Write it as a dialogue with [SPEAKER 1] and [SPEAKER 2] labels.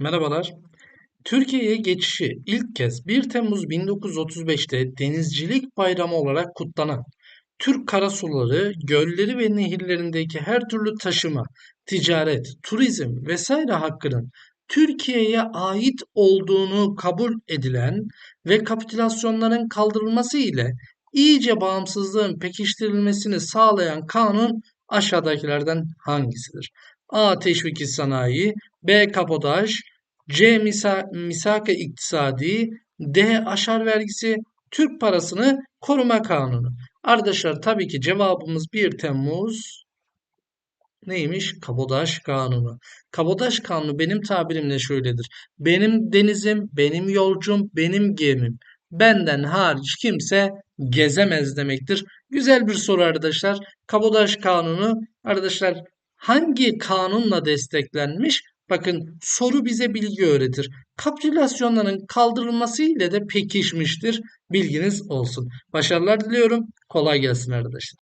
[SPEAKER 1] Merhabalar. Türkiye'ye geçişi ilk kez 1 Temmuz 1935'te Denizcilik Bayramı olarak kutlanan Türk karasuları, gölleri ve nehirlerindeki her türlü taşıma, ticaret, turizm vesaire hakkının Türkiye'ye ait olduğunu kabul edilen ve kapitülasyonların kaldırılması ile iyice bağımsızlığın pekiştirilmesini sağlayan kanun aşağıdakilerden hangisidir? A. Teşviki sanayi, B. Kabotaj, C. Misa, Misaka iktisadi, D. Aşar vergisi, Türk parasını koruma kanunu. Arkadaşlar tabii ki cevabımız 1 Temmuz neymiş? Kabodaj kanunu. Kabodaj kanunu benim tabirimle şöyledir. Benim denizim, benim yolcum, benim gemim. Benden hariç kimse gezemez demektir. Güzel bir soru arkadaşlar. Kabodaj kanunu arkadaşlar hangi kanunla desteklenmiş? Bakın soru bize bilgi öğretir. Kapitülasyonların kaldırılması ile de pekişmiştir. Bilginiz olsun. Başarılar diliyorum. Kolay gelsin arkadaşlar.